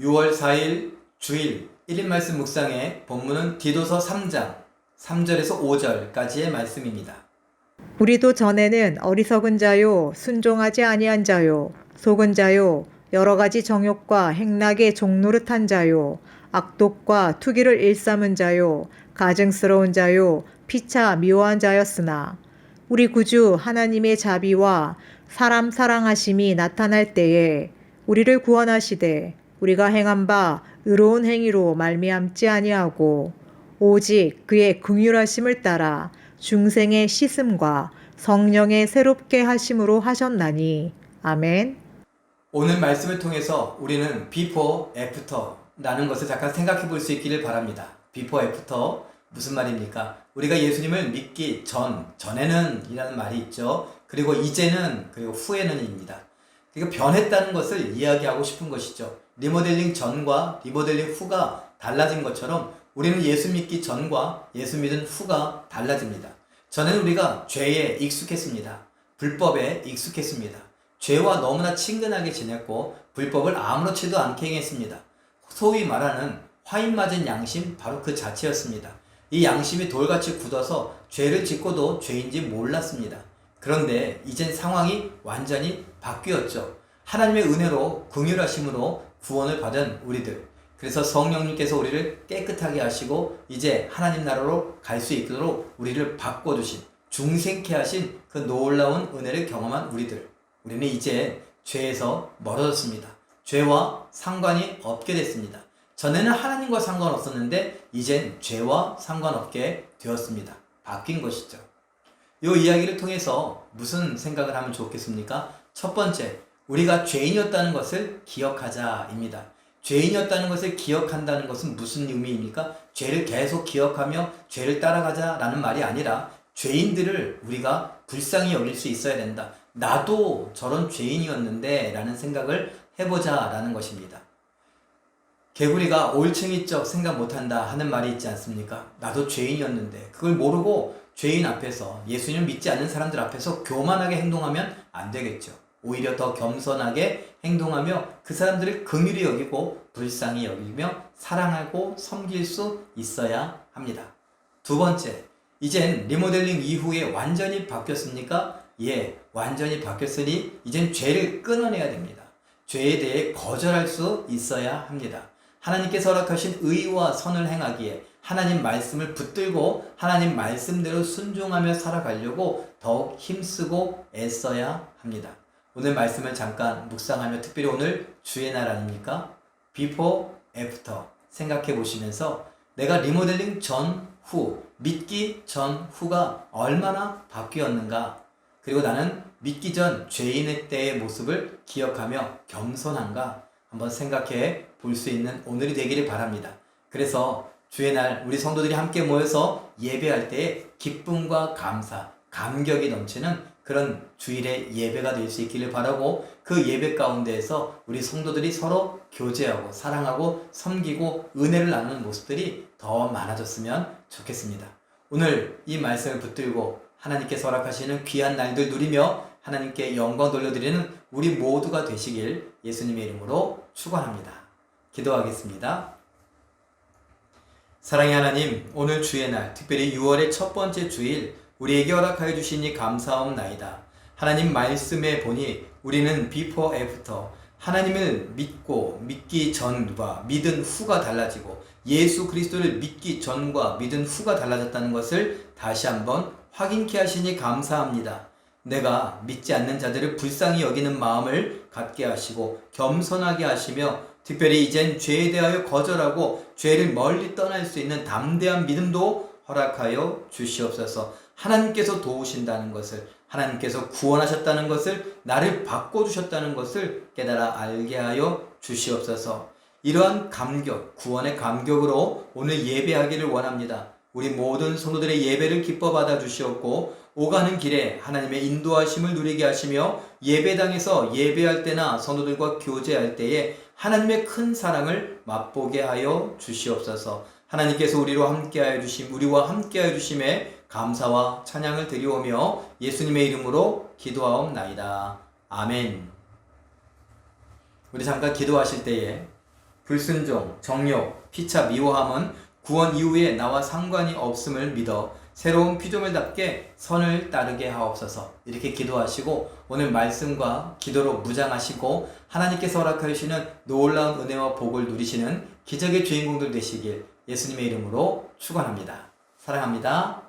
6월 4일 주일 1인 말씀 묵상의 본문은 디도서 3장 3절에서 5절까지의 말씀입니다. 우리도 전에는 어리석은 자요, 순종하지 아니한 자요, 속은 자요, 여러 가지 정욕과 행락의 종노릇한 자요, 악독과 투기를 일삼은 자요, 가증스러운 자요, 피차 미워한 자였으나, 우리 구주 하나님의 자비와 사람 사랑하심이 나타날 때에 우리를 구원하시되 우리가 행한 바 의로운 행위로 말미암지 아니하고 오직 그의 긍휼하심을 따라 중생의 씻음과 성령의 새롭게 하심으로 하셨나니 아멘. 오늘 말씀을 통해서 우리는 before, after라는 것을 잠깐 생각해 볼 수 있기를 바랍니다. before, after 무슨 말입니까? 우리가 예수님을 믿기 전, 전에는 이라는 말이 있죠. 그리고 이제는, 그리고 후에는입니다. 그러니까 변했다는 것을 이야기하고 싶은 것이죠. 리모델링 전과 리모델링 후가 달라진 것처럼 우리는 예수 믿기 전과 예수 믿은 후가 달라집니다. 전에는 우리가 죄에 익숙했습니다. 불법에 익숙했습니다. 죄와 너무나 친근하게 지냈고 불법을 아무렇지도 않게 행했습니다. 소위 말하는 화인 맞은 양심 바로 그 자체였습니다. 이 양심이 돌같이 굳어서 죄를 짓고도 죄인지 몰랐습니다. 그런데 이젠 상황이 완전히 바뀌었죠. 하나님의 은혜로 긍휼하심으로 구원을 받은 우리들. 그래서 성령님께서 우리를 깨끗하게 하시고 이제 하나님 나라로 갈 수 있도록 우리를 바꿔 주신 중생케 하신 그 놀라운 은혜를 경험한 우리들. 우리는 이제 죄에서 멀어졌습니다. 죄와 상관이 없게 됐습니다. 전에는 하나님과 상관없었는데 이젠 죄와 상관없게 되었습니다. 바뀐 것이죠. 이 이야기를 통해서 무슨 생각을 하면 좋겠습니까? 첫 번째, 우리가 죄인이었다는 것을 기억하자입니다. 죄인이었다는 것을 기억한다는 것은 무슨 의미입니까? 죄를 계속 기억하며 죄를 따라가자라는 말이 아니라 죄인들을 우리가 불쌍히 여길 수 있어야 된다. 나도 저런 죄인이었는데 라는 생각을 해보자라는 것입니다. 개구리가 올챙이적 생각 못한다 하는 말이 있지 않습니까? 나도 죄인이었는데 그걸 모르고 죄인 앞에서 예수님 믿지 않는 사람들 앞에서 교만하게 행동하면 안 되겠죠. 오히려 더 겸손하게 행동하며 그 사람들을 긍휼히 여기고 불쌍히 여기며 사랑하고 섬길 수 있어야 합니다. 두 번째, 이젠 리모델링 이후에 완전히 바뀌었습니까? 예, 완전히 바뀌었으니 이젠 죄를 끊어내야 됩니다. 죄에 대해 거절할 수 있어야 합니다. 하나님께서 허락하신 의와 선을 행하기에 하나님 말씀을 붙들고 하나님 말씀대로 순종하며 살아가려고 더욱 힘쓰고 애써야 합니다. 오늘 말씀을 잠깐 묵상하며 특별히 오늘 주의 날 아닙니까? before, after 생각해 보시면서 내가 리모델링 전, 후, 믿기 전, 후가 얼마나 바뀌었는가 그리고 나는 믿기 전 죄인의 때의 모습을 기억하며 겸손한가 한번 생각해 볼 수 있는 오늘이 되기를 바랍니다. 그래서 주의 날 우리 성도들이 함께 모여서 예배할 때에 기쁨과 감사, 감격이 넘치는 그런 주일의 예배가 될 수 있기를 바라고 그 예배 가운데에서 우리 성도들이 서로 교제하고 사랑하고 섬기고 은혜를 나누는 모습들이 더 많아졌으면 좋겠습니다. 오늘 이 말씀을 붙들고 하나님께서 허락하시는 귀한 날들 누리며 하나님께 영광 돌려드리는 우리 모두가 되시길 예수님의 이름으로 축원합니다. 기도하겠습니다. 사랑의 하나님, 오늘 주의 날, 특별히 6월의 첫 번째 주일, 우리에게 허락하여 주시니 감사옵나이다. 하나님 말씀에 보니 우리는 before, after, 하나님을 믿고 믿기 전과 믿은 후가 달라지고 예수 그리스도를 믿기 전과 믿은 후가 달라졌다는 것을 다시 한번 확인케 하시니 감사합니다. 내가 믿지 않는 자들을 불쌍히 여기는 마음을 갖게 하시고 겸손하게 하시며 특별히 이젠 죄에 대하여 거절하고 죄를 멀리 떠날 수 있는 담대한 믿음도 허락하여 주시옵소서. 하나님께서 도우신다는 것을 하나님께서 구원하셨다는 것을 나를 바꿔주셨다는 것을 깨달아 알게 하여 주시옵소서. 이러한 감격, 구원의 감격으로 오늘 예배하기를 원합니다. 우리 모든 성도들의 예배를 기뻐 받아 주시옵고 오가는 길에 하나님의 인도하심을 누리게 하시며 예배당에서 예배할 때나 성도들과 교제할 때에 하나님의 큰 사랑을 맛보게 하여 주시옵소서. 하나님께서 우리로 함께하여 주심, 우리와 함께하여 주심에 감사와 찬양을 드리오며 예수님의 이름으로 기도하옵나이다. 아멘. 우리 잠깐 기도하실 때에 불순종, 정욕, 피차, 미워함은 구원 이후에 나와 상관이 없음을 믿어 새로운 피조물답게 선을 따르게 하옵소서. 이렇게 기도하시고 오늘 말씀과 기도로 무장하시고 하나님께서 허락하여 주시는 놀라운 은혜와 복을 누리시는 기적의 주인공들 되시길 예수님의 이름으로 축원합니다. 사랑합니다.